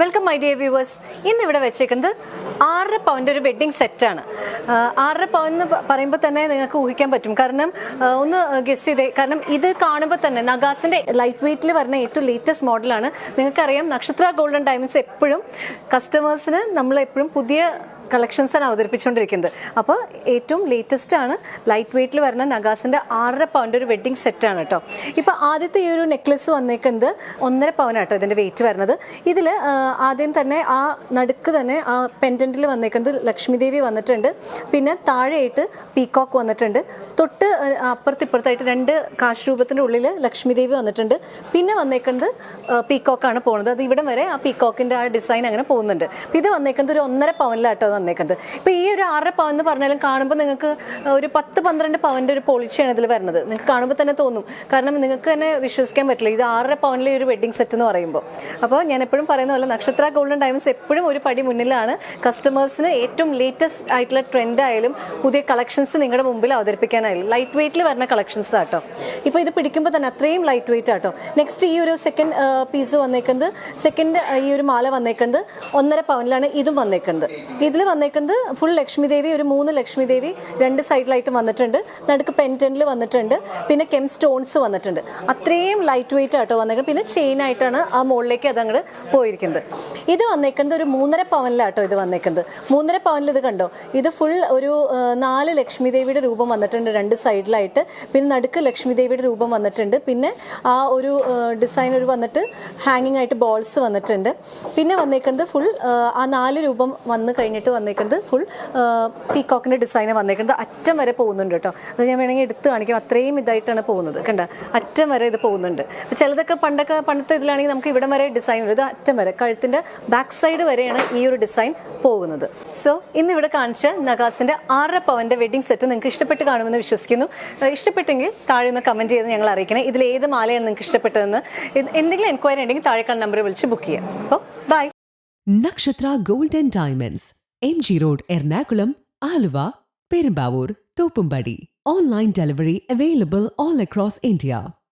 Welcome my dear viewers ഇന്ന് ഇവിടെ വെച്ചേക്കുന്നത് ആറര പവന്റെ ഒരു വെഡ്ഡിങ് സെറ്റാണ് ആറര പവൻ എന്ന് പറയുമ്പോൾ തന്നെ നിങ്ങൾക്ക് ഊഹിക്കാൻ പറ്റും. കാരണം ഒന്ന് ഗസ് ചെയ്തേ കാരണം ഇത് കാണുമ്പോൾ തന്നെ നഗാസിന്റെ ലൈറ്റ് വെയ്റ്റിൽ വരുന്ന ഏറ്റവും ലേറ്റസ്റ്റ് മോഡലാണ് നിങ്ങൾക്കറിയാം നക്ഷത്ര ഗോൾഡൻ ഡയമണ്ട്സ് എപ്പോഴും കസ്റ്റമേഴ്സിന് നമ്മൾ എപ്പോഴും പുതിയ കളക്ഷൻസാണ് അവതരിപ്പിച്ചുകൊണ്ടിരിക്കുന്നത്. അപ്പോൾ ഏറ്റവും ലേറ്റസ്റ്റ് ആണ് ലൈറ്റ് വെയ്റ്റിൽ വരുന്ന നഗാസിന്റെ ആറര പവന്റെ ഒരു വെഡ്ഡിങ് സെറ്റാണ് കേട്ടോ. ഇപ്പോൾ ആദ്യത്തെ ഈ ഒരു നെക്ലസ് വന്നേക്കുന്നത് ഒന്നര പവനാട്ടോ ഇതിന്റെ വെയിറ്റ് വരുന്നത്. ഇതിൽ ആദ്യം തന്നെ ആ നടുക്ക് തന്നെ ആ പെൻഡന്റിൽ വന്നേക്കുന്നത് ലക്ഷ്മിദേവി വന്നിട്ടുണ്ട്. പിന്നെ താഴെയായിട്ട് പീകോക്ക് വന്നിട്ടുണ്ട്. തൊട്ട് അപ്പുറത്ത് ഇപ്പുറത്തായിട്ട് രണ്ട് കാശ് രൂപത്തിന്റെ ഉള്ളിൽ ലക്ഷ്മിദേവി വന്നിട്ടുണ്ട്. പിന്നെ വന്നേക്കുന്നത് പീകോക്കാണ് പോകുന്നത് അത് ഇവിടം വരെ ആ പീകോക്കിന്റെ ആ ഡിസൈൻ അങ്ങനെ പോകുന്നുണ്ട്. ഇത് വന്നേക്കുന്നത് ഒരു ഒന്നര പവനിലാട്ടോ വന്നേക്കുന്നത്. ഇപ്പോൾ ഈ ഒരു ആറര പവൻ എന്ന് പറഞ്ഞാലും കാണുമ്പോൾ നിങ്ങൾക്ക് ഒരു പത്ത് പന്ത്രണ്ട് പവന്റെ ഒരു പോളിച്ചാണ് ഇതിൽ വരുന്നത്. നിങ്ങൾക്ക് കാണുമ്പോൾ തന്നെ തോന്നും. കാരണം നിങ്ങൾക്ക് തന്നെ വിശ്വസിക്കാൻ പറ്റില്ല. ഇത് ആറര പവനിലെ ഒരു വെഡ്ഡിംഗ് സെറ്റ് എന്ന് പറയുമ്പോൾ അപ്പോൾ ഞാൻ എപ്പോഴും പറയുന്ന പോലെ നക്ഷത്ര ഗോൾഡൻ ഡയമണ്ട്സ് എപ്പോഴും ഒരു പടി മുന്നിലാണ്. കസ്റ്റമേഴ്സിന് ഏറ്റവും ലേറ്റസ്റ്റ് ആയിട്ടുള്ള ട്രെൻഡ് ആയാലും പുതിയ കളക്ഷൻസ് നിങ്ങളുടെ മുമ്പിൽ അവതരിപ്പിക്കാനായാലും. ലൈറ്റ് വെയിറ്റിൽ വരുന്ന കളക്ഷൻസ് ആട്ടോ. ഇപ്പോൾ ഇത് പിടിക്കുമ്പോൾ തന്നെ അത്രയും ലൈറ്റ് വെയിറ്റ് ആട്ടോ. നെക്സ്റ്റ് ഈ ഒരു സെക്കൻഡ് പീസ് വന്നേക്കുന്നത് സെക്കൻഡ് ഈ ഒരു മാല വന്നേക്കുന്നത് ഒന്നര പവനിലാണ് ഇതും വന്നേക്കുന്നത്. ഇതിൽ വന്നേക്കുന്നത് ഫുൾ ലക്ഷ്മി ദേവി ഒരു മൂന്ന് ലക്ഷ്മി ദേവി രണ്ട് സൈഡിലായിട്ട് വന്നിട്ടുണ്ട്. നടുക്ക് പെന്റനിൽ വന്നിട്ടുണ്ട്. പിന്നെ കെം സ്റ്റോൺസ് വന്നിട്ടുണ്ട്. അത്രയും ലൈറ്റ് വെയിറ്റ് ആട്ടോ വന്നേക്കുന്നത്. പിന്നെ ചെയിൻ ആയിട്ടാണ് ആ മുകളിലേക്ക് അത് അങ്ങോട്ട് പോയിരിക്കുന്നത്. ഇത് വന്നേക്കുന്നത് ഒരു മൂന്നര പവനിലാട്ടോ ഇത് വന്നേക്കുന്നത്. മൂന്നര പവനിൽ ഇത് കണ്ടോ? ഇത് ഫുൾ ഒരു നാല് ലക്ഷ്മി ദേവിയുടെ രൂപം വന്നിട്ടുണ്ട് രണ്ട് സൈഡിലായിട്ട് പിന്നെ നടുക്ക് ലക്ഷ്മി ദേവിയുടെ രൂപം വന്നിട്ടുണ്ട്. പിന്നെ ആ ഒരു ഡിസൈൻ ഒരു വന്നിട്ട് ഹാങ്ങിങ് ആയിട്ട് ബോൾസ് വന്നിട്ടുണ്ട്. പിന്നെ വന്നേക്കുന്നത് ഫുൾ ആ നാല് രൂപം വന്നു കഴിഞ്ഞിട്ട് വന്നേക്കുന്നത് ഫുൾ പീകോക്കിന്റെ ഡിസൈൻ വന്നേക്കുന്നത് അറ്റം വരെ പോകുന്നുണ്ട് കേട്ടോ. അത് ഞാൻ വേണമെങ്കിൽ എടുത്ത് കാണിക്കാം. അത്രയും ഇതായിട്ടാണ് പോകുന്നത്. കണ്ട? അറ്റം വരെ ഇത് പോകുന്നുണ്ട്. ചിലതൊക്കെ പണ്ടൊക്കെ പണ്ടത്തെ ഇതിലാണെങ്കിൽ നമുക്ക് ഇവിടം വരെ ഡിസൈൻ വരും ഇത് അറ്റം വരെ കഴുത്തിന്റെ ബാക്ക് സൈഡ് വരെയാണ് ഈ ഒരു ഡിസൈൻ പോകുന്നത്. സോ ഇന്ന് ഇവിടെ കാണിച്ച നഗാസിന്റെ ആറര പവന്റെ വെഡിങ് സെറ്റ് നിങ്ങൾക്ക് ഇഷ്ടപ്പെട്ട് കാണുമെന്ന് വിശ്വസിക്കുന്നു. ഇഷ്ടപ്പെട്ടെങ്കിൽ താഴെ ഒന്ന് കമന്റ് ചെയ്ത് ഞങ്ങൾ അറിയിക്കണേ. ഇതിൽ ഏത് മാലയാണ് നിങ്ങൾക്ക് ഇഷ്ടപ്പെട്ടതെന്ന്. എന്തെങ്കിലും എൻക്വയറി ഉണ്ടെങ്കിൽ താഴെക്കാൾ നമ്പർ വിളിച്ച് ബുക്ക് ചെയ്യാം. അപ്പോൾ bye Nakshatra golden diamonds M G road Ernakulam Aluva Perumbavoor Thoppumpady online delivery available all across India